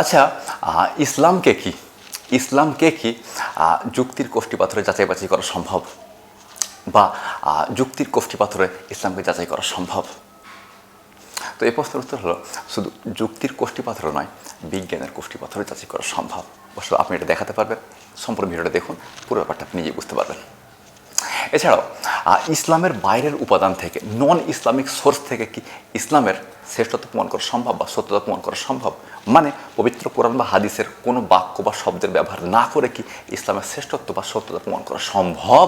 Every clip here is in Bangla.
আচ্ছা ইসলামকে কি ইসলামকে কি যুক্তির কোষ্ঠী পাথরে যাচাই বাছাই করা সম্ভব? বা যুক্তির কোষ্ঠী পাথরে ইসলামকে যাচাই করা সম্ভব? তো এই প্রশ্নের উত্তর হলো, শুধু যুক্তির কোষ্ঠী পাথর নয়, বিজ্ঞানের কোষ্ঠী পাথরে যাচাই করা সম্ভব। অবশ্য আপনি এটা দেখাতে পারবেন। সম্পূর্ণ ভিডিওটা দেখুন, পুরো ব্যাপারটা আপনি নিজেই বুঝতে পারবেন। এছাড়াও ইসলামের বাইরের উপাদান থেকে নন ইসলামিক সোর্স থেকে কি ইসলামের শ্রেষ্ঠত্ব প্রমাণ করা সম্ভব বা সত্যতা প্রমাণ করা সম্ভব? মানে পবিত্র কোরআন বা হাদিসের কোনো বাক্য বা শব্দের ব্যবহার না করে কি ইসলামের শ্রেষ্ঠত্ব বা সত্যতা প্রমাণ করা সম্ভব?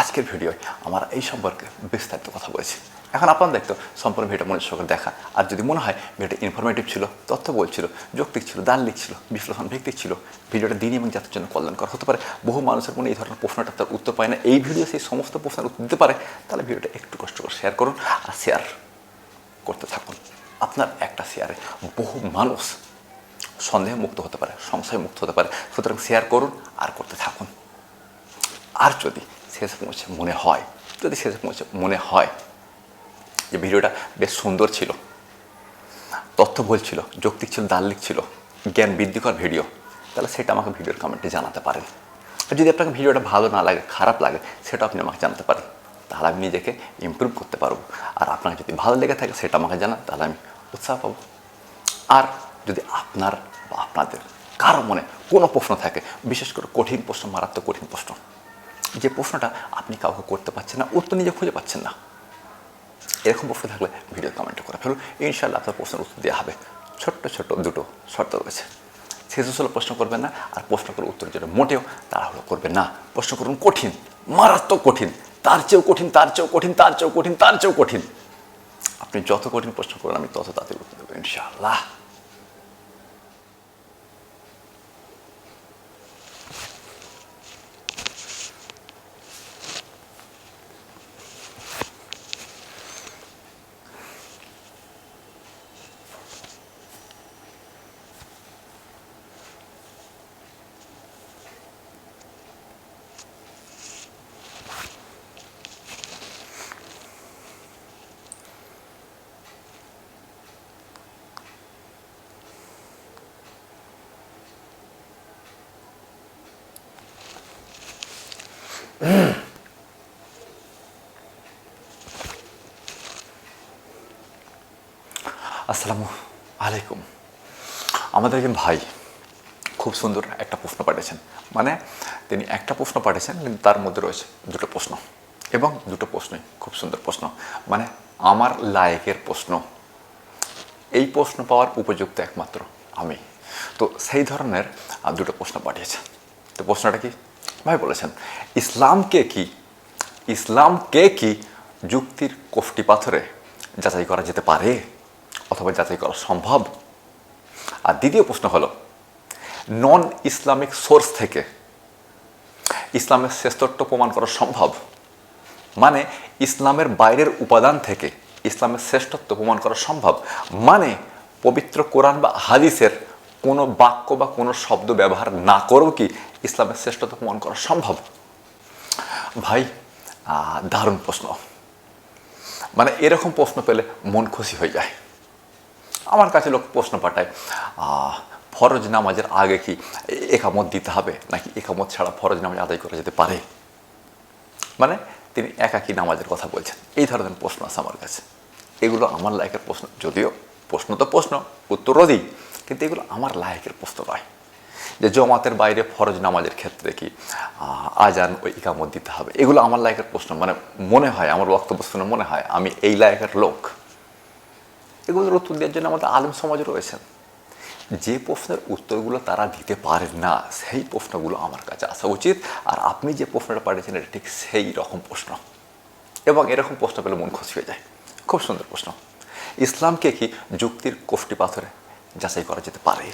আজকের ভিডিওয় আমরা এই সম্পর্কে বিস্তারিত কথা বলেছি। এখন আপনার দায়িত্ব সম্পূর্ণ ভিডিও মনোযোগ সহকারে দেখা। আর যদি মনে হয় ভিডিওটা ইনফরমেটিভ ছিল, তথ্য বলছিল যৌক্তিক ছিল দার্লিক ছিল, বিশ্লেষণ ভিত্তিক ছিল, ভিডিওটা দিন এবং জাতির জন্য কল্যাণকর হতে পারে, বহু মানুষের মনে এই ধরনের প্রশ্নটা তার উত্তর পায় না। এই ভিডিও সেই সমস্ত প্রশ্নের উত্তর দিতে পারে, তাহলে ভিডিওটা একটু কষ্ট করে শেয়ার করুন আর শেয়ার করতে থাকুন। আপনার একটা শেয়ারে বহু মানুষ সন্দেহ মুক্ত হতে পারে, সংশয় মুক্ত হতে পারে। সুতরাং শেয়ার করুন আর করতে থাকুন। আর যদি শেষ পৌঁছে মনে হয়, যদি শেষে পৌঁছে মনে হয় যে ভিডিওটা বেশ সুন্দর ছিল। তথ্য ভুল বলছিল যৌক্তিক ছিল, দার্লিক ছিল, জ্ঞান বৃদ্ধিকর ভিডিও, তাহলে সেটা আমাকে ভিডিওর কমেন্টে জানাতে পারেন। আর যদি আপনাকে ভিডিওটা ভালো না লাগে, খারাপ লাগে সেটা আপনি আমাকে জানাতে পারেন। তাহলে আমি নিজেকে ইমপ্রুভ করতে পারব। আর আপনাকে যদি ভালো লেগে থাকে, সেটা আমাকে জানান, তাহলে আমি উৎসাহ পাবো। আর যদি আপনার বা আপনাদের কারও মনে কোনো প্রশ্ন থাকে, বিশেষ করে কঠিন প্রশ্ন, মারাত্মক কঠিন প্রশ্ন, যে প্রশ্নটা আপনি কাউকে করতে পারছেন না, উত্তর নিজে খুঁজে পাচ্ছেন না এরকম প্রশ্ন থাকলে ভিডিও কমেন্ট করে ফেলুন। ইনশাল্লাহ আপনার প্রশ্নের উত্তর দেওয়া হবে। ছোট্ট ছোট্ট দুটো শর্ত রয়েছে। হলে প্রশ্ন করবেন না, আর প্রশ্ন করে উত্তরের জন্য মোটেও তাড়াহুড়ো করবেন না। প্রশ্ন করুন কঠিন, মারাত্মক কঠিন, তার চেয়েও কঠিন, তার চেয়েও কঠিন, তার চেয়েও কঠিন, তার চেয়েও কঠিন। আপনি যত কঠিন প্রশ্ন করুন, আমি তত তাড়াতাড়ি উত্তর দেবো, ইনশাআল্লাহ। আসসালামু আলাইকুম। আমাদের একজন ভাই খুব সুন্দর একটা প্রশ্ন পাঠিয়েছেন। মানে তিনি একটা প্রশ্ন পাঠিয়েছেন, কিন্তু তার মধ্যে রয়েছে দুটো প্রশ্ন। এবং দুটো প্রশ্নই খুব সুন্দর প্রশ্ন। মানে আমার লায়কের প্রশ্ন। এই প্রশ্ন পাওয়ার উপযুক্ত একমাত্র আমি। তো সেই ধরনের দুটো প্রশ্ন পাঠিয়েছেন তো প্রশ্নটা কি? ভাই বলেছেন, ইসলামকে কি ইসলামকে কি যুক্তির কোষ্টি পাথরে যাচাই করা যেতে পারে অথবা যাচাই করা সম্ভব? আর দ্বিতীয় প্রশ্ন হলো নন ইসলামিক সোর্স থেকে ইসলামের শ্রেষ্ঠত্ব প্রমাণ করা সম্ভব? মানে ইসলামের বাইরের উপাদান থেকে ইসলামের শ্রেষ্ঠত্ব প্রমাণ করা সম্ভব? মানে পবিত্র কোরআন বা হাদিসের কোনো বাক্য বা কোনো শব্দ ব্যবহার না করেও কি ইসলামের শ্রেষ্ঠতা প্রমাণ করা সম্ভব? ভাই দারুণ প্রশ্ন। মানে এরকম প্রশ্ন পেলে মন খুশি হয়ে যায়। আমার কাছে লোক প্রশ্ন পাঠায় ফরজ নামাজের আগে কি একামত দিতে হবে? নাকি একামত ছাড়া ফরজ নামাজ আদায় করা যেতে পারে? মানে তিনি একাকী নামাজের কথা বলছেন। এই ধরনের প্রশ্ন আছে আমার কাছে। এগুলো আমার লাইকের প্রশ্ন। যদিও প্রশ্ন তো প্রশ্ন, উত্তরও দিই। কিন্তু এগুলো আমার লায়কের প্রশ্ন নয় যে জমাতের বাইরে ফরজ নামাজের ক্ষেত্রে কি আজান ওই ইকামত দিতে হবে, এগুলো আমার লায়কের প্রশ্ন। মানে মনে হয়, আমার বক্তব্য শুনে মনে হয়, আমি এই লায়কের লোক। এগুলোর উত্তর দেওয়ার জন্য আমাদের আলেম সমাজ রয়েছেন যে প্রশ্নের উত্তরগুলো তারা দিতে পারেন না, সেই প্রশ্নগুলো আমার কাছে আসা উচিত। আর আপনি যে প্রশ্নটা পাঠিয়েছেন, এটা ঠিক সেই রকম প্রশ্ন। এবং এরকম প্রশ্ন পেলে মন খুশি হয়ে যায়। খুব সুন্দর প্রশ্ন। ইসলামকে কি যুক্তির কোষ্টি পাথরে যাচাই করা যেতে পারে।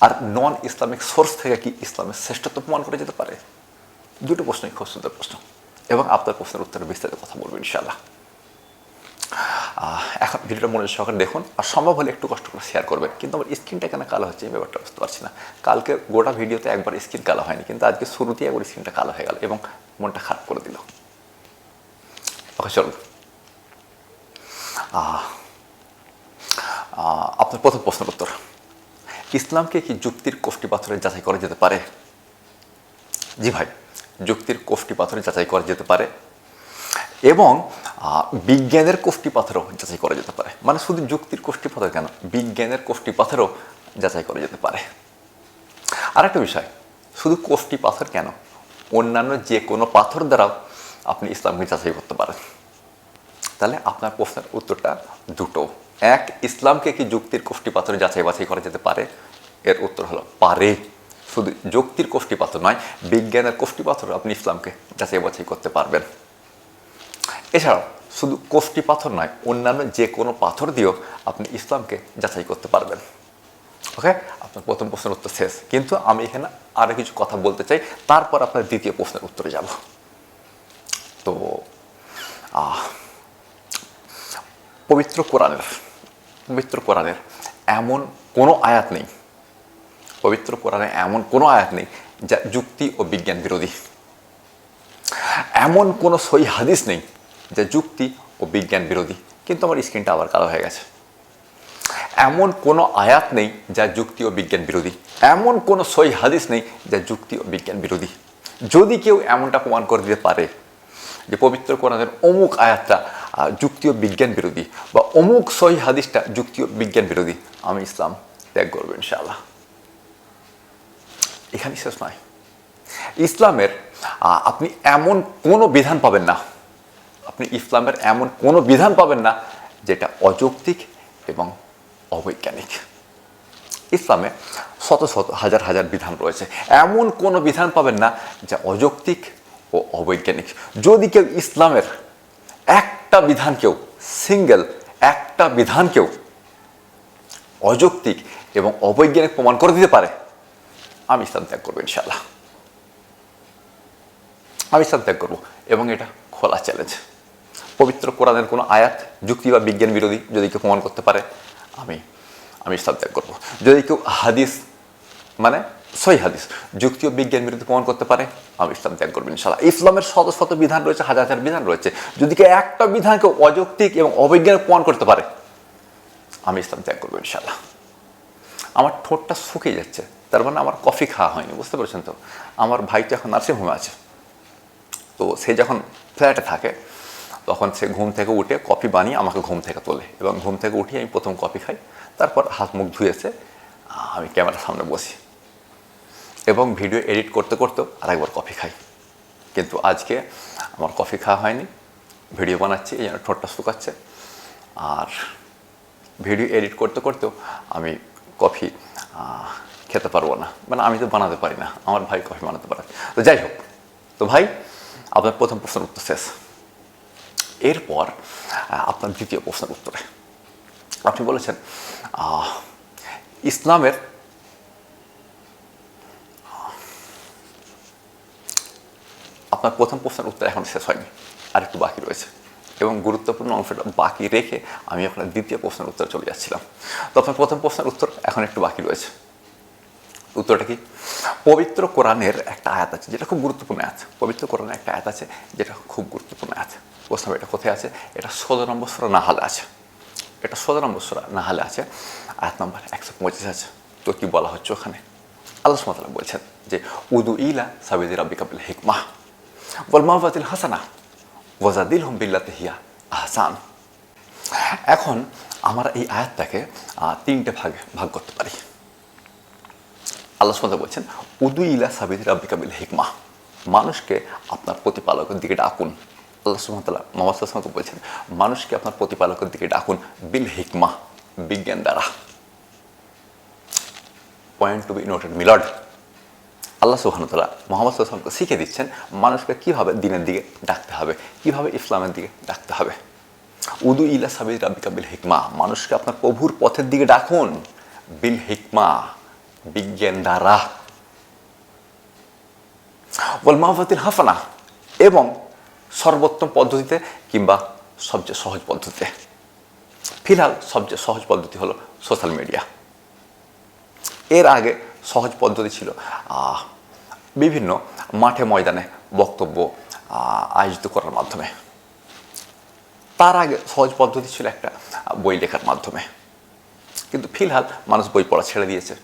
আর নন ইসলামিক সোর্স থেকে কি ইসলামের শ্রেষ্ঠত্ব প্রমাণ করা যেতে পারে? দুটো প্রশ্নই খুব সুন্দর প্রশ্ন। এবং আপনার প্রশ্নের উত্তরে বিস্তারিত কথা বলব ইনশাআল্লাহ। এখন ভিডিওটা মনে সহকারে দেখুন। আর সম্ভব হলে একটু কষ্ট করে শেয়ার করবেন। কিন্তু আমার স্ক্রিনটা কেন কালো হচ্ছে এই ব্যাপারটা বুঝতে পারছি না। কালকে গোটা ভিডিওতে একবার স্ক্রিন কালো হয়নি কিন্তু আজকে শুরুতেই একবার স্ক্রিনটা কালো হয়ে গেল এবং মনটা খারাপ করে দিল। ওকে চলুন। আহ, আপনার প্রথম প্রশ্নের উত্তর। ইসলামকে কি যুক্তির কোষ্ঠী পাথরে যাচাই করা যেতে পারে? জি ভাই, যুক্তির কোষ্ঠী পাথরে যাচাই করা যেতে পারে এবং বিজ্ঞানের কোষ্টি পাথরও যাচাই করা যেতে পারে। মানে শুধু যুক্তির কোষ্ঠী পাথর কেন? বিজ্ঞানের কোষ্টি পাথরও যাচাই করা যেতে পারে। আরেকটা বিষয়, শুধু কোষ্টি পাথর কেন? অন্যান্য যে কোনো পাথর দ্বারাও আপনি ইসলামকে যাচাই করতে পারেন। তাহলে আপনার প্রশ্নের উত্তরটা দুটো। এক, ইসলামকে কি যুক্তির কোষ্ঠী পাথরে যাচাই বাছাই করা যেতে পারে? এর উত্তর হলো, পারে। শুধু যুক্তির কোষ্ঠী পাথর নয়, বিজ্ঞানের কোষ্ঠী পাথর আপনি ইসলামকে যাচাই বাছাই করতে পারবেন। এছাড়াও, শুধু কোষ্ঠী পাথর নয়, অন্যান্য যে কোনো পাথর দিয়েও আপনি ইসলামকে যাচাই করতে পারবেন। ওকে? আপনার প্রথম প্রশ্নের উত্তর শেষ। কিন্তু আমি এখানে আরও কিছু কথা বলতে চাই, তারপর আপনার দ্বিতীয় প্রশ্নের উত্তরে যাব। তো পবিত্র কোরআনের পবিত্র কোরআনের এমন কোনো আয়াত নেই, পবিত্র কোরআনে এমন কোনো আয়াত নেই যা যুক্তি ও বিজ্ঞান বিরোধী। এমন কোনো সই হাদিস নেই যা যুক্তি ও বিজ্ঞান বিরোধী। কিন্তু আমার স্ক্রিনটা আবার কালো হয়ে গেছে। এমন কোনো আয়াত নেই যা যুক্তি ও বিজ্ঞান বিরোধী। এমন কোনো সই হাদিস নেই যা যুক্তি ও বিজ্ঞান বিরোধী। যদি কেউ এমনটা প্রমাণ করে দিতে পারে যে পবিত্র কোরআনের অমুক আয়াতটা যুক্তি ও বিজ্ঞান বিরোধী বা অমুক সহি হাদিসটা যুক্তি ও বিজ্ঞান বিরোধী। আমি ইসলাম ত্যাগ করব ইনশাআল্লাহ। এখানেই শেষ নয়। ইসলামের আপনি এমন কোনো বিধান পাবেন না, আপনি ইসলামের এমন কোনো বিধান পাবেন না যেটা অযৌক্তিক এবং অবৈজ্ঞানিক। ইসলামে শত শত হাজার হাজার বিধান রয়েছে। এমন কোনো বিধান পাবেন না যা অযৌক্তিক ও অবৈজ্ঞানিক। যদি কেউ ইসলামের একটা বিধানকেও সিঙ্গেল একটা বিধানকেও অযৌক্তিক এবং অবৈজ্ঞানিক প্রমাণ করে দিতে পারে। আমি ইসলাম ত্যাগ করব ইনশাল্লাহ আমি ইসলাম ত্যাগ করব এবং এটা খোলা চ্যালেঞ্জ পবিত্র কোরআনের কোনো আয়াত, যুক্তি বা বিজ্ঞান বিরোধী যদি কেউ প্রমাণ করতে পারে, আমি আমি ইসলাম ত্যাগ করব। যদি কেউ হাদিস মানে সই হাদিস। যুক্তি ও বিজ্ঞান বিরুদ্ধে প্রমাণ করতে পারে, আমি ইসলাম ত্যাগ করব ইনশাল্লাহ ইসলামের শত শত বিধান রয়েছে, হাজার হাজার বিধান রয়েছে। যদি কেউ একটা বিধানকে অযৌক্তিক এবং অবৈজ্ঞানিক প্রমাণ করতে পারে, আমি ইসলাম ত্যাগ করব ইনশাল্লাহ আমার ঠোঁটটা শুকিয়ে যাচ্ছে, তার মানে আমার কফি খাওয়া হয়নি, বুঝতে পারছেন তো? আমার ভাই তো এখন নার্সিংহোমে আছে। তো সে যখন ফ্ল্যাটে থাকে, তখন সে ঘুম থেকে উঠে কফি বানিয়ে আমাকে ঘুম থেকে তোলে এবং ঘুম থেকে উঠে আমি প্রথম কফি খাই, তারপর হাত মুখ ধুয়েছে আমি ক্যামেরার সামনে বসি। এবং ভিডিও এডিট করতে করতেও আরেকবার কফি খাই। কিন্তু আজকে আমার কফি খাওয়া হয়নি, ভিডিও বানাচ্ছি, এই জন্য ঠোঁটটা শুকাচ্ছে। আর ভিডিও এডিট করতে করতেও আমি কফি খেতে পারব না। মানে আমি তো বানাতে পারি না, আমার ভাই কফি বানাতে পারে। তো যাই হোক, তো ভাই, আপনার প্রথম প্রশ্নের উত্তর শেষ। এরপর আপনার দ্বিতীয় প্রশ্নের উত্তরে। আপনি বলেছেন ইসলামের আপনার প্রথম প্রশ্নের উত্তর এখন শেষ হয়নি। আর একটু বাকি রয়েছে। এবং গুরুত্বপূর্ণ অংশটা বাকি রেখে আমি আপনার দ্বিতীয় প্রশ্নের উত্তর চলে যাচ্ছিলাম। তো আপনার প্রথম প্রশ্নের উত্তর এখন একটু বাকি রয়েছে। উত্তরটা কি? পবিত্র কোরআনের একটা আয়াত আছে, যেটা খুব গুরুত্বপূর্ণ আয়াত। পবিত্র কোরআনের একটা আয়াত আছে, যেটা খুব গুরুত্বপূর্ণ আয়াত। প্রশ্ন এটা কোথায় আছে? এটা ষোলো নম্বর সুরা নাহালে আছে। এটা ষোলো নম্বর সুরা নাহালে আছে, আয়াত নম্বর একশো পঁচিশ আছে। তো কি বলা হচ্ছে ওখানে? আল্লাহ সুমতালা বলছেন যে, উদু ইলা সাবিদি রাব্বি কাবিল হিকমাহ। বল মাহবাতিল হাসানা ওয়াজাদিল হুম বিল্লাতে হিয়া আহসান এখন আমরা এই আয়াতটাকে তিনটে ভাগে ভাগ করতে পারি। আল্লাহ সুমতা বলছেন উদু ইলা সাবিদ রাব্বিকাবিল হিকমা। মানুষকে আপনার প্রতিপালকের দিকে ডাকুন। আল্লাহ সুমতাল্লাহ মোহাম্মদ সাল্লামকে বলছেন, মানুষকে আপনার প্রতিপালকের দিকে ডাকুন বিল হিকমা, বিজ্ঞান দ্বারা। পয়েন্ট টু বি নোটেড মিলড আল্লাহ সুহানতাল্লাহ মোহাম্মদ সাল্লামকে শিখে দিচ্ছেন মানুষকে কীভাবে দিনের দিকে ডাকতে হবে, কীভাবে ইসলামের দিকে ডাকতে হবে। উদু ইলা সাবির রাব্বিকা বিল হিকমা, মানুষকে আপনার প্রভুর পথের দিকে ডাকুন। বিল হিকমা, বিজ্ঞান দ্বারা। বল মাহফাতিল হাফানা এবং সর্বোত্তম পদ্ধতিতে কিংবা সবচেয়ে সহজ পদ্ধতিতে। ফিলহাল সবচেয়ে সহজ পদ্ধতি হলো সোশ্যাল মিডিয়া। এর আগে সহজ পদ্ধতি ছিল বিভিন্ন মাঠে ময়দানে বক্তব্য আয়োজিত করার মাধ্যমে। তার আগে সহজ পদ্ধতি ছিল একটা, বই লেখার মাধ্যমে। কিন্তু ফিলহাল মানুষ বই পড়া ছেড়ে দিয়েছে।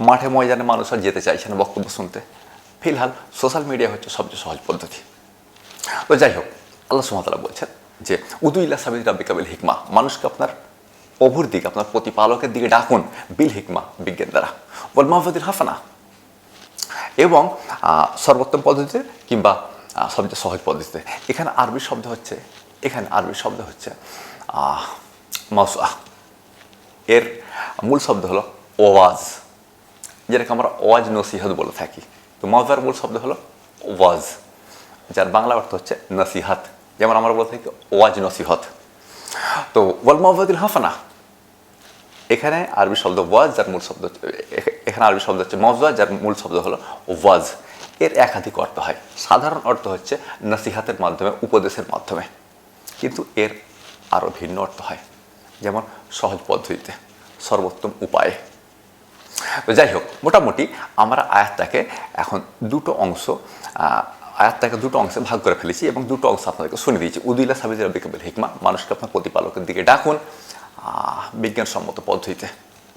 মাঠে ময়দানে মানুষ আর যেতে চাইছে না বক্তব্য শুনতে। ফিলহাল সোশ্যাল মিডিয়া হচ্ছে সবচেয়ে সহজ পদ্ধতি। তো যাই হোক, আল্লাহ সুমতলা বলছেন যে, উদুইল্লা সাবিদ রাব্বিকাবিল হিকমা। মানুষকে আপনার প্রভুর দিকে, আপনার প্রতিপালকের দিকে ডাকুন বিল হিকমা বিজ্ঞান দ্বারা। বল মাহফুদ্দিন হাফানা এবং সর্বোত্তম পদ্ধতিতে কিংবা সবচেয়ে সহজ পদ্ধতিতে। এখানে আরবি শব্দ হচ্ছে, এখানে আরবি শব্দ হচ্ছে মাউসা এর মূল শব্দ হলো ওয়াজ, যেটাকে আমরা ওয়াজ নসিহত বলে থাকি। তো মাউজার মূল শব্দ হলো ওয়াজ, যার বাংলা অর্থ হচ্ছে নসিহাত। যেমন আমরা বলে থাকি ওয়াজ নসিহত। তো ওয়াল মাহবুদুল হাফানা এখানে আরবি শব্দ ওয়াজ যার মূল শব্দ এখানে আরবি শব্দ হচ্ছে মজা যার মূল শব্দ হলো ওয়াজ। এর একাধিক অর্থ হয়। সাধারণ অর্থ হচ্ছে নসিহাতের মাধ্যমে, উপদেশের মাধ্যমে। কিন্তু এর আরও ভিন্ন অর্থ হয়। যেমন সহজ পদ্ধতিতে, সর্বোত্তম উপায়ে। যাই হোক, মোটামুটি আমরা আয়াতটাকে এখন দুটো অংশ আয়াতটাকে দুটো অংশে ভাগ করে ফেলেছি এবং দুটো অংশ আপনাদেরকে শুনে দিয়েছি। উদিল্লা সাবিজ রবিকবিল হিকমা, মানুষকে আপনার প্রতিপালকের দিকে ডাকুন। বিজ্ঞানসম্মত পদ্ধতিতে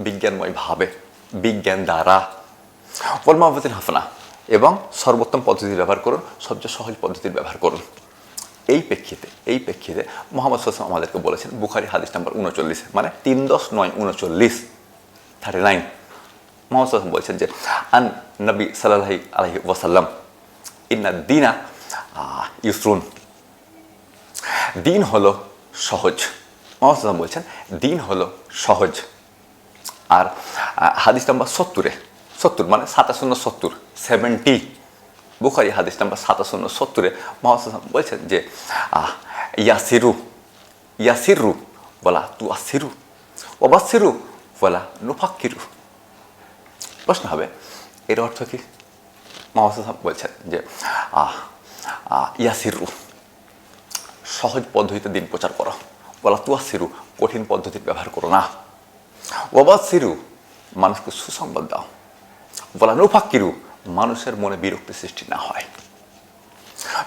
বিজ্ঞানময়ভাবে বিজ্ঞান দ্বারা মাহবুদ্দিন হাফনা এবং সর্বোত্তম পদ্ধতি ব্যবহার করুন, সবচেয়ে সহজ পদ্ধতির ব্যবহার করুন। এই প্রেক্ষিতে এই প্রেক্ষিতে মোহাম্মদ সাল্লাম আমাদেরকে বলেছেন, বুখারি হাদিস নাম্বার উনচল্লিশ মানে তিন দশ নয় উনচল্লিশ থার্টি নাইন মোহাম্মদ সাল্লাম বলছেন যে, আন নবী সাল্লাহি আলহি ওয়াসাল্লাম, ইন্না দিনা ইউসরুন। দিন হলো সহজ। সাল্লাম বলছেন দিন হলো সহজ। আর হাদিস নাম্বার সত্তরে সত্তর মানে সাতাশূন্য সত্তর সেভেন্টি বুখারি হাদিস নাম্বার সাতাশূন্য সত্তরে মহাসাম বলছেন যে ইয়াসিরু ইয়াসিরু বলা তু আসিরু ওবাসিরু বলা নুফাক্কিরু। প্রশ্ন হবে এর অর্থ কি? মহাসাম বলছেন যে আহ, ইয়াসিরু সহজ পদ্ধতিতে দিন প্রচার করো। বলা তুয়া সিরু, কঠিন পদ্ধতির ব্যবহার করো না। ওবাদ সিরু, মানুষকে সুসংবাদ দাও। বলা নুফাক্কিরু, মানুষের মনে বিরক্তি সৃষ্টি না হয়।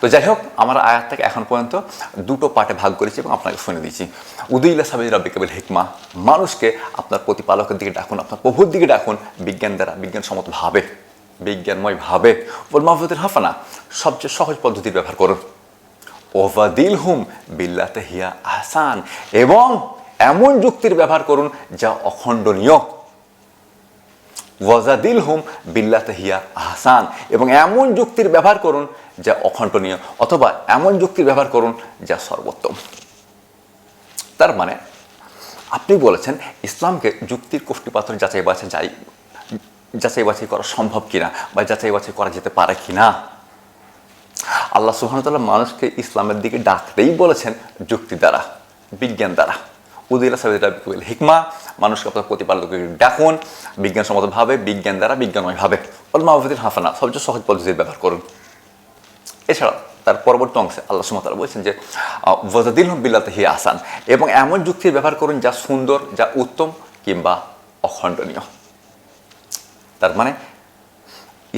তো যাই হোক আমরা আয়াতটাকে এখন পর্যন্ত দুটো পার্টে ভাগ করেছি এবং আপনাকে শুনে দিয়েছি। উদুইল্লা সাবিদ রব্বিকাবিল হিকমা, মানুষকে আপনার প্রতিপালকের দিকে ডাকুন, আপনার প্রভুর দিকে ডাকুন, বিজ্ঞান দ্বারা বিজ্ঞানসম্মত ভাবে, বিজ্ঞানময় ভাবে। ওল মাহবুদুল হাফানা সবচেয়ে সহজ পদ্ধতির ব্যবহার করুন। ওভাদিল হুম বিল্লাতে হিয়া আহসান। এবং এমন যুক্তির ব্যবহার করুন যা অখণ্ডনীয়। ওয়াজাদিল হুম বিল্লাতে হিয়া আহসান। এবং এমন যুক্তির ব্যবহার করুন যা অখণ্ডনীয়, অথবা এমন যুক্তির ব্যবহার করুন যা সর্বোত্তম। তার মানে আপনি বলেছেন ইসলামকে যুক্তির কোষ্ঠীপাথর যাচাই বাছাই যাই যাচাই বাছাই করা সম্ভব কিনা বা যাচাই বাছাই করা যেতে পারে কিনা। আল্লাহ সুহানতাল্লাহ মানুষকে ইসলামের দিকে ডাকতেই বলেছেন যুক্তি দ্বারা, বিজ্ঞান দ্বারা। উদিল্লা সাবিল হিকমা, মানুষকে আপনার প্রতিপালককে ডাকুন, বিজ্ঞানসম্মতভাবে, বিজ্ঞান দ্বারা বিজ্ঞানময়ভাবে। অল মাহফুদ্দিন হাফানা সবচেয়ে সহজ পদ্ধতি ব্যবহার করুন। এছাড়া তার পরবর্তী অংশে আল্লাহ সুমতালা বলছেন যে ওয়াজাদিল বিল্লাতে হি আসান এবং এমন যুক্তির ব্যবহার করুন যা সুন্দর, যা উত্তম কিংবা অখণ্ডনীয়। তার মানে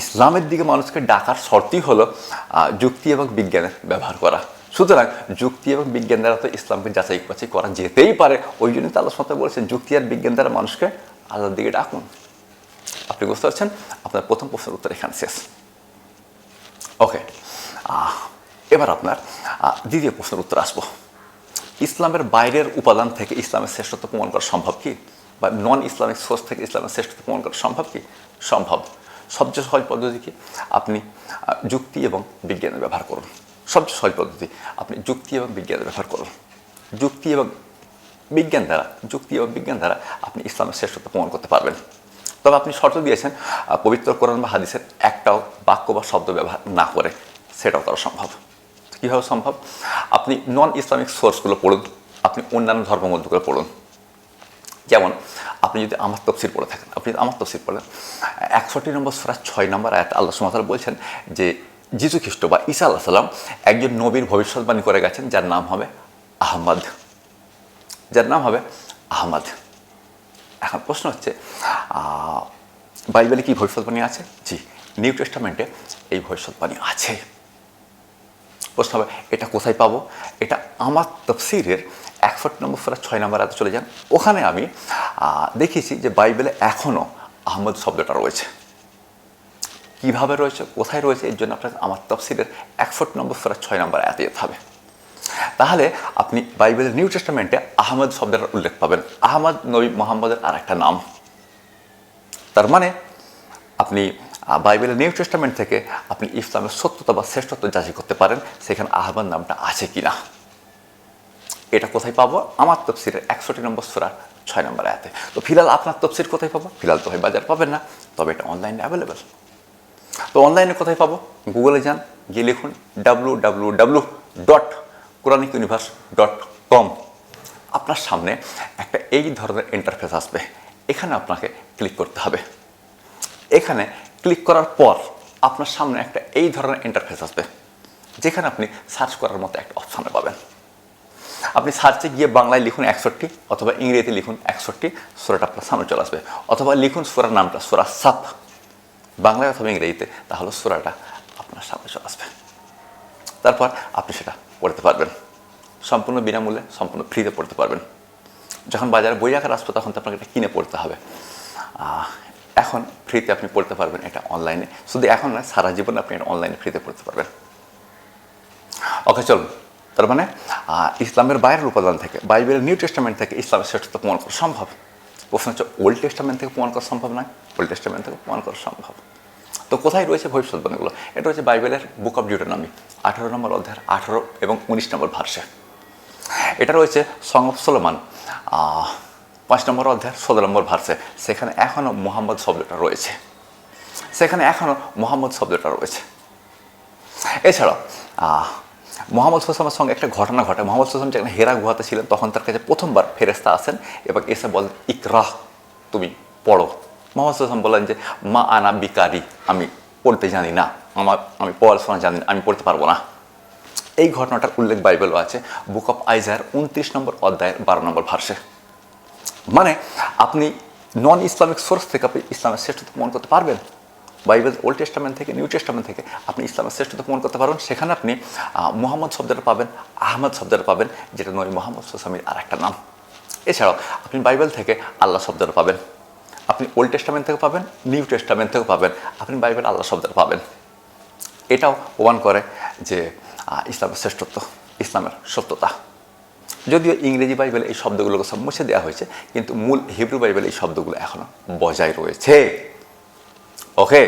ইসলামের দিকে মানুষকে ডাকার শর্তই হলো যুক্তি এবং বিজ্ঞানের ব্যবহার করা। সুতরাং যুক্তি এবং বিজ্ঞান দ্বারা তো ইসলামকে যাচাই বাছাই করা যেতেই পারে। ওই জন্য তো আল্লাহ সাথে বলেছেন, যুক্তি আর বিজ্ঞান দ্বারা মানুষকে আল্লাহর দিকে ডাকুন। আপনি বুঝতে পারছেন? আপনার প্রথম প্রশ্নের উত্তর এখানে শেষ। ওকে এবার আপনার দ্বিতীয় প্রশ্নের উত্তর আসব। ইসলামের বাইরের উপাদান থেকে ইসলামের শ্রেষ্ঠত্ব প্রমাণ করা সম্ভব কি? বা নন ইসলামিক সোর্স থেকে ইসলামের শ্রেষ্ঠত্ব প্রমাণ করা সম্ভব কি? সম্ভব। সবচেয়ে সহজ পদ্ধতি কি? আপনি যুক্তি এবং বিজ্ঞানের ব্যবহার করুন। সবচেয়ে সহজ পদ্ধতি, আপনি যুক্তি এবং বিজ্ঞানের ব্যবহার করুন। যুক্তি এবং বিজ্ঞান দ্বারা, যুক্তি এবং বিজ্ঞান দ্বারা আপনি ইসলামের শ্রেষ্ঠত্ব প্রমাণ করতে পারবেন। তবে আপনি শর্ত দিয়েছেন পবিত্র কোরআন বা হাদিসের একটাও বাক্য বা শব্দ ব্যবহার না করে সেটাও করা সম্ভব। কীভাবে সম্ভব? আপনি নন ইসলামিক সোর্সগুলো পড়ুন, আপনি অন্যান্য ধর্মগ্রন্থগুলো পড়ুন। যেমন আপনি যদি আমার তফসির পড়ে থাকেন, আপনি যদি আমার তফসির পড়েন, একষট্টি নম্বর সরা ছয় নম্বর আয়াত আল্লাহ সুমাতাল বলছেন যে, যিশু খ্রিস্ট বা ঈসা আল্লাহ সাল্লাম একজন নবীর ভবিষ্যৎবাণী করে গেছেন, যার নাম হবে আহমদ। যার নাম হবে আহমদ। এখন প্রশ্ন হচ্ছে বাইবেলে কি ভবিষ্যৎবাণী আছে? জি, নিউ টেস্টামেন্টে এই ভবিষ্যৎবাণী আছে। প্রশ্ন হবে, এটা কোথায় পাবো? এটা আমার তফসিরের একষট্টি নম্বর ফেরা ছয় নম্বর আয়াতে চলে যান। ওখানে আমি দেখেছি যে বাইবেলে এখনও আহমদ শব্দটা রয়েছে। কীভাবে রয়েছে? কোথায় রয়েছে? এর জন্য আপনার আমার তফসিলের একষট্টি নম্বর সুরা ছয় নম্বর এত যেতে হবে। তাহলে আপনি বাইবেলের নিউ টেস্টামেন্টে আহমদ শব্দের উল্লেখ পাবেন। আহমদ নবী মোহাম্মদের আর একটা নাম। তার মানে আপনি বাইবেলের নিউ টেস্টামেন্ট থেকে আপনি ইসলামের সত্যতা বা শ্রেষ্ঠত্ব যাচাই করতে পারেন, সেখানে আহমদ নামটা আছে কি না এটা কোথায় পাবো? আমার তফসিরের একষট্টি নম্বর সুরার ছয় নম্বর আয়াতে। তো ফিলহাল আপনার তফসির কোথায় পাবো? ফিলহাল তো বাজার পাবেন না, তবে এটা অনলাইনে অ্যাভেলেবেল তো অনলাইনে কোথায় পাবো? গুগলে যান, গিয়ে লিখুন W W W dot quranic universe dot com আপনার সামনে একটা এই ধরনের ইন্টারফেস আসবে, এখানে আপনাকে ক্লিক করতে হবে। এখানে ক্লিক করার পর আপনার সামনে একটা এই ধরনের ইন্টারফেস আসবে, যেখানে আপনি সার্চ করার মতো একটা অপশানে পাবেন। আপনি সার্চে গিয়ে বাংলায় লিখুন একষট্টি অথবা ইংরেজিতে লিখুন একষট্টি, সুরাটা আপনার সামনে চলে আসবে। অথবা লিখুন সুরার নামটা, সুরা সাপ বাংলায় অথবা ইংরেজিতে, তাহলে সুরাটা আপনার সামনে চলে আসবে। তারপর আপনি সেটা পড়তে পারবেন। সম্পূর্ণ বিনামূল্যে, সম্পূর্ণ ফ্রিতে পড়তে পারবেন। যখন বাজারে বই আকার আসবে, তখন তো আপনাকে এটা কিনে পড়তে হবে। এখন ফ্রিতে আপনি পড়তে পারবেন এটা অনলাইনে। শুধু এখন নয়, সারা জীবন আপনি এটা অনলাইনে ফ্রিতে পড়তে পারবেন। ওকে, চলুন। তার মানে ইসলামের বাইরের উপাদান থেকে, বাইবেলের নিউ টেস্টামেন্ট থেকে ইসলামের শ্রেষ্ঠত্ব প্রমাণ করা সম্ভব। প্রশ্ন হচ্ছে, ওল্ড টেস্টামেন্ট থেকে প্রমাণ করা সম্ভব নয়? ওল্ড টেস্টামেন্ট থেকে প্রমাণ করা সম্ভব। তো কোথায় রয়েছে ভবিষ্যৎবাণীগুলো এটা হচ্ছে বাইবেলের বুক অফ ডিউটোনমি আঠারো নম্বর অধ্যায়ের আঠারো এবং উনিশ নম্বর ভার্সে। এটা রয়েছে সং অফ সোলোমান পাঁচ নম্বর অধ্যায়ের ষোলো নম্বর ভার্সে। সেখানে এখনও মোহাম্মদ শব্দটা রয়েছে। সেখানে এখনও মোহাম্মদ শব্দটা রয়েছে। এছাড়াও মোহাম্মদ হোসামের সঙ্গে একটা ঘটনা ঘটে। মোহাম্মদ হোসাম যখন হেরা গুহাতে ছিলেন, তখন তার কাছে প্রথমবার ফেরেস্তা আসেন এবং এসে বলেন, ইকরাহ, তুমি পড়ো। মোহাম্মদ হোসাম বলেন যে, মা আনা বিকারি, আমি পড়তে জানি না। আমার, আমি পড়াশোনা জানি না, আমি পড়তে পারব না। এই ঘটনাটার উল্লেখ বাইবেলও আছে। বুক অফ আইজার উনত্রিশ নম্বর অধ্যায়ের বারো নম্বর ভার্সে। মানে আপনি নন ইসলামিক সোর্স থেকে আপনি ইসলামের শ্রেষ্ঠত্ব প্রমাণ করতে পারবেন। বাইবেল ওল্ড টেস্টামেন্ট থেকে, নিউ টেস্টামেন্ট থেকে আপনি ইসলামের শ্রেষ্ঠত্ব প্রমাণ করতে পারবেন সেখানে আপনি মোহাম্মদ শব্দটা পাবেন, আহমদ শব্দটা পাবেন, যেটা নয় মোহাম্মদ সোসামির আর একটা নাম। এছাড়াও আপনি বাইবেল থেকে আল্লাহ শব্দটা পাবেন, আপনি ওল্ড টেস্টামেন্ট থেকে পাবেন, নিউ টেস্টামেন্ট থেকে পাবেন, আপনি বাইবেল আল্লাহ শব্দটা পাবেন। এটাও প্রমাণ করে যে ইসলামের শ্রেষ্ঠত্ব, ইসলামের সত্যতা। যদিও ইংরেজি বাইবেল এই শব্দগুলোকে সব মুছে দেওয়া হয়েছে, কিন্তু মূল হিব্রু বাইবেল এই শব্দগুলো এখনও বজায় রয়েছে। ওকে?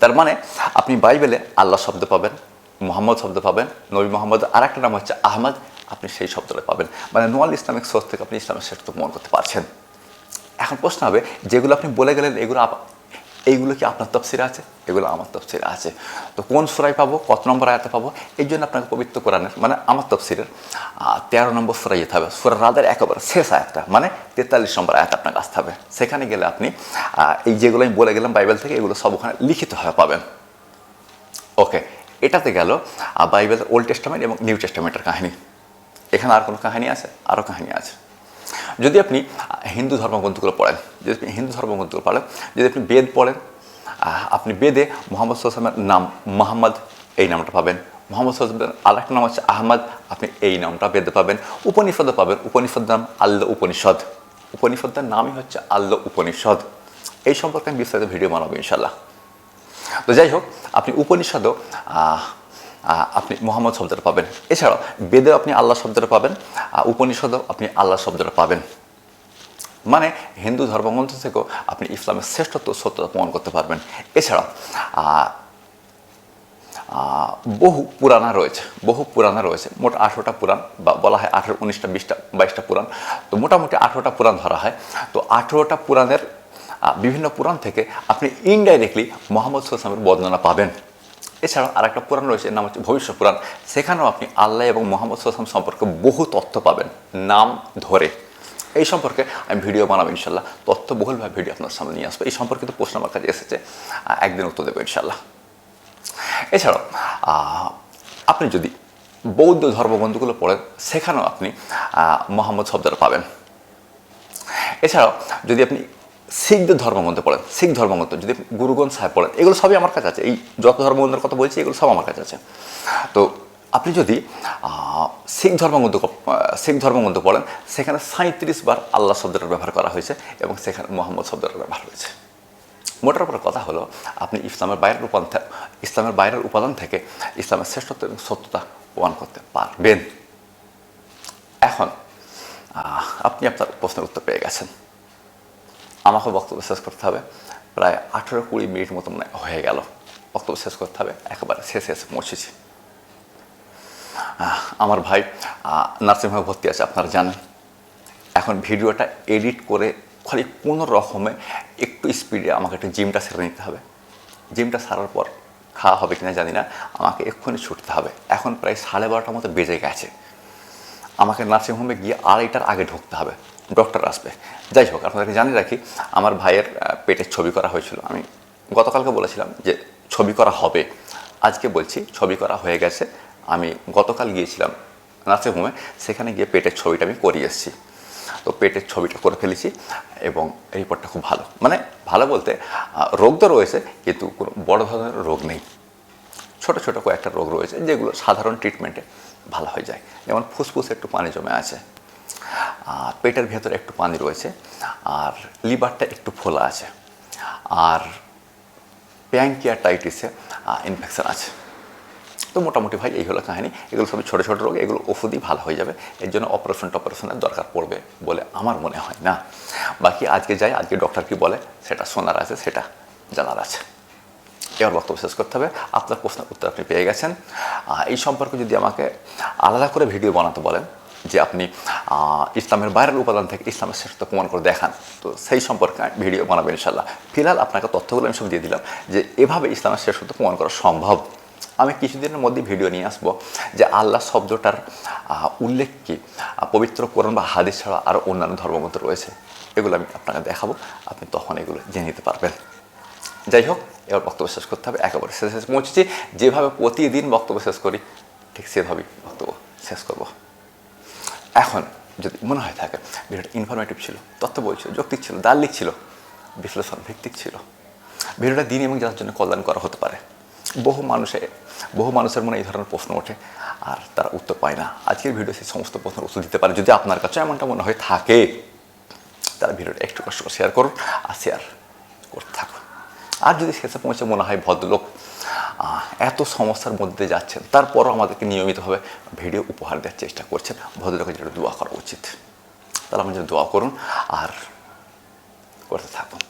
তার মানে আপনি বাইবেলে আল্লাহ শব্দ পাবেন, মোহাম্মদ শব্দ পাবেন, নবী মোহাম্মদ আর একটা নাম হচ্ছে আহমদ, আপনি সেই শব্দটা পাবেন। মানে নোয়াল ইসলামিক সোর্স থেকে আপনি ইসলামের শ্রেষ্ঠ মন করতে পারছেন। এখন প্রশ্ন হবে, যেগুলো আপনি বলে গেলেন, এগুলো এইগুলো কি আপনার তফসিরে আছে? এগুলো আমার তফসিরে আছে। তো কোন সুরাই পাবো? কত নম্বর আয়াতে পাবো? এই জন্য আপনাকে পবিত্র কোরআনের মানে আমার তফসিরের তেরো নম্বর সুরাই যেতে হবে। সুরা রাদের একেবারে শেষ আয়াতটা মানে তেতাল্লিশ নম্বর আয়াত আপনাকে আসতে হবে। সেখানে গেলে আপনি এই যেগুলো আমি বলে গেলাম বাইবেল থেকে, এগুলো সব ওখানে লিখিত লিখিতভাবে পাবেন। ওকে, এটাতে গেল বাইবেল ওল্ড টেস্টামেন্ট এবং নিউ টেস্টামেন্টের কাহিনী। এখানে আর কোনো কাহিনী আছে? আরও কাহিনী আছে। যদি আপনি হিন্দু ধর্মগ্রন্থগুলো পড়েন, যদি আপনি হিন্দু ধর্মগ্রন্থগুলো পড়েন, যদি আপনি বেদ পড়েন আপনি বেদে মোহাম্মদ সাল্লামের নাম মোহাম্মদ, এই নামটা পাবেন। মোহাম্মদ সাল্লামের আর একটা নাম হচ্ছে আহমদ, আপনি এই নামটা বেদে পাবেন। উপনিষদে পাবেন উপনিষদ নাম আল্ল উপনিষদ। উপনিষদের নামই হচ্ছে আল্ল উপনিষদ। এই সম্পর্কে আমি বিস্তারিত ভিডিও বানাবো ইনশাল্লাহ তো যাই হোক, আপনি উপনিষদও আপনি মোহাম্মদ শব্দটা পাবেন। এছাড়াও বেদেও আপনি আল্লাহ শব্দটা পাবেন উপনিষদেও আপনি আল্লাহ শব্দটা পাবেন। মানে হিন্দু ধর্মগ্রন্থ থেকেও আপনি ইসলামের শ্রেষ্ঠত্ব সত্যতা প্রমাণ করতে পারবেন। আহ, বহু পুরাণা রয়েছে বহু পুরাণা রয়েছে। মোট আঠেরোটা পুরাণ বা বলা হয় আঠেরো উনিশটা বিশটা বাইশটা পুরাণ। তো মোটামুটি আঠেরোটা পুরাণ ধরা হয়। তো আঠেরোটা পুরাণের বিভিন্ন পুরাণ থেকে আপনি ইনডাইরেক্টলি মোহাম্মদ সাল্লামের বর্ণনা পাবেন। এছাড়াও আর একটা পুরাণ রয়েছে, নাম হচ্ছে ভবিষ্য পুরাণ। সেখানেও আপনি আল্লাহ এবং মোহাম্মদ সাল্লাম সম্পর্কে বহু তথ্য পাবেন। নাম ধরে। এই সম্পর্কে আমি ভিডিও বানাবো ইনশাল্লাহ তথ্যবহুলভাবে ভিডিও আপনার সামনে নিয়ে আসব। এই সম্পর্কিত প্রশ্ন আমার কাছে এসেছে। একদিন উত্তর দেবো ইনশাল্লাহ এছাড়াও আপনি যদি বৌদ্ধ ধর্মগ্রন্থগুলো পড়েন, সেখানেও আপনি মোহাম্মদ শব্দটা পাবেন। এছাড়াও, যদি আপনি শিখদের ধর্মগ্রন্থ পড়েন, শিখ ধর্মগ্রন্থ যদি গুরুগঞ্জ সাহেব পড়েন, এগুলো সবই আমার কাছে আছে। এই যত ধর্মগ্রন্থের কথা বলছি, এগুলো সব আমার কাছে আছে। তো আপনি যদি শিখ ধর্মগ্রন্থ শিখ ধর্মগ্রন্থ পড়েন, সেখানে সাঁত্রিশ বার আল্লাহ শব্দটার ব্যবহার করা হয়েছে এবং সেখানে মোহাম্মদ শব্দটার ব্যবহার হয়েছে। মোটার উপর কথা হলো, আপনি ইসলামের বাইরের উপাদান ইসলামের বাইরের উপাদান থেকে ইসলামের শ্রেষ্ঠত্ব এবং সত্যতা প্রমাণ করতে পারবেন। এখন আপনি আপনার প্রশ্নের উত্তর পেয়ে গেছেন। আমাকে বক্তব্য শেষ করতে হবে। প্রায় আঠেরো কুড়ি মিনিট মতো মনে হয়ে গেল বক্তব্য শেষ করতে হবে। একেবারে শেষে এসে পৌঁছেছি আমার ভাই আহ, নার্সিংহোমে ভর্তি আছে আপনারা জানেন। এখন ভিডিওটা এডিট করে খালি কোনো রকমে একটু স্পিডে আমাকে একটু জিমটা সেরে নিতে হবে। জিমটা সারার পর খাওয়া হবে কিনা জানি না আমাকে এক্ষুনি ছুটতে হবে। এখন প্রায় সাড়ে বারোটার মতো বেজে গেছে। আমাকে নার্সিংহোমে গিয়ে আড়াইটার আগে ঢুকতে হবে, ডক্টর আসবে। যাই হোক, আপনাদেরকে জানিয়ে রাখি, আমার ভাইয়ের পেটের ছবি করা হয়েছিল। আমি গতকালকে বলেছিলাম যে ছবি করা হবে। আজকে বলছি, ছবি করা হয়ে গেছে। আমি গতকাল গিয়েছিলাম নার্সিংহোমে, সেখানে গিয়ে পেটের ছবিটা আমি করিয়ে এসেছি। তো পেটের ছবিটা করে ফেলেছি এবং রিপোর্টটা খুব ভালো। মানে ভালো বলতে রোগ তো রয়েছে, কিন্তু কোনো বড় ধরনের রোগ নেই। ছোট ছোট কয়েকটা রোগ রয়েছে, যেগুলো সাধারণ ট্রিটমেন্টে ভালো হয়ে যায়। যেমন ফুসফুসে একটু পানি জমে আছে, আর পেটের ভেতরে একটু পানি রয়েছে, আর লিভারটা একটু ফোলা আছে, আর প্যাঙ্কিয়াটাইটিসে ইনফেকশন আছে। তো মোটামুটি ভাই এই হলো কাহিনী। এগুলো সবই ছোটো ছোটো রোগ, এগুলো ওষুধই ভালো হয়ে যাবে। এর জন্য অপারেশন টপারেশনের দরকার পড়বে বলে আমার মনে হয় না। বাকি আজকে যাই, আজকে ডক্টর কি বলে, সেটা শোনার আছে, সেটা জানার আছে। এবার বক্তব্য শেষ করতে হবে, আপনার প্রশ্নের উত্তর আপনি পেয়ে গেছেন। এই সম্পর্কে যদি আমাকে আলাদা করে ভিডিও বানাতে বলেন যে আপনি ইসলামের বাইরের উপাদান থেকে ইসলামের শ্রেষ্ঠ প্রমাণ করে দেখান, তো সেই সম্পর্কে ভিডিও বানাবেন ইনশাল্লাহ ফিলহাল আপনাকে তথ্যগুলো আমি সব দিয়ে দিলাম যে এভাবে ইসলামের শ্রেষ্ঠত্ব প্রমাণ করা সম্ভব। আমি কিছুদিনের মধ্যে ভিডিও নিয়ে আসব যে আল্লাহ শব্দটার উল্লেখ কি পবিত্র কোরআন বা হাদিস ছাড়া আরও অন্যান্য ধর্মগ্রন্থ রয়েছে। এগুলো আমি আপনাকে দেখাবো, আপনি তখন এগুলো জেনে নিতে পারবেন। যাই হোক এবার বক্তব্য শেষ করতে হবে, একেবারে শেষ পৌঁছেছি। যেভাবে প্রতিদিন বক্তব্য শেষ করি, ঠিক সেভাবেই বক্তব্য শেষ করব। এখন যদি মনে হয় থাকে, ভিডিওটা ইনফরমেটিভ ছিল, তথ্য ছিল, যৌক্তিক ছিল দার্লিক ছিল, বিশ্লেষণ ভিত্তিক ছিল, ভিডিওটা দিন এবং যার জন্য কল্যাণ করা হতে পারে। বহু মানুষের বহু মানুষের মনে এই ধরনের প্রশ্ন ওঠে, আর তারা উত্তর পায় না। আজকের ভিডিও সেই সমস্ত প্রশ্নের উত্তর দিতে পারে, যদি আপনার কাছে এমনটা মনে হয় থাকে তারা ভিডিওটা একটু কষ্ট করে শেয়ার করুন, আর শেয়ার করতে থাকুন। আর যদি শেষে পৌঁছে মনে হয় ভদ্রলোক এত সমস্যার মধ্যে যাচ্ছেন, তারপরও আমাদেরকে নিয়মিতভাবে ভিডিও উপহার দেওয়ার চেষ্টা করছেন। ভদ্রলোকের যেটা দোয়া করা উচিত। তাহলে আমাদের দোয়া করুন আর করতে থাকুন।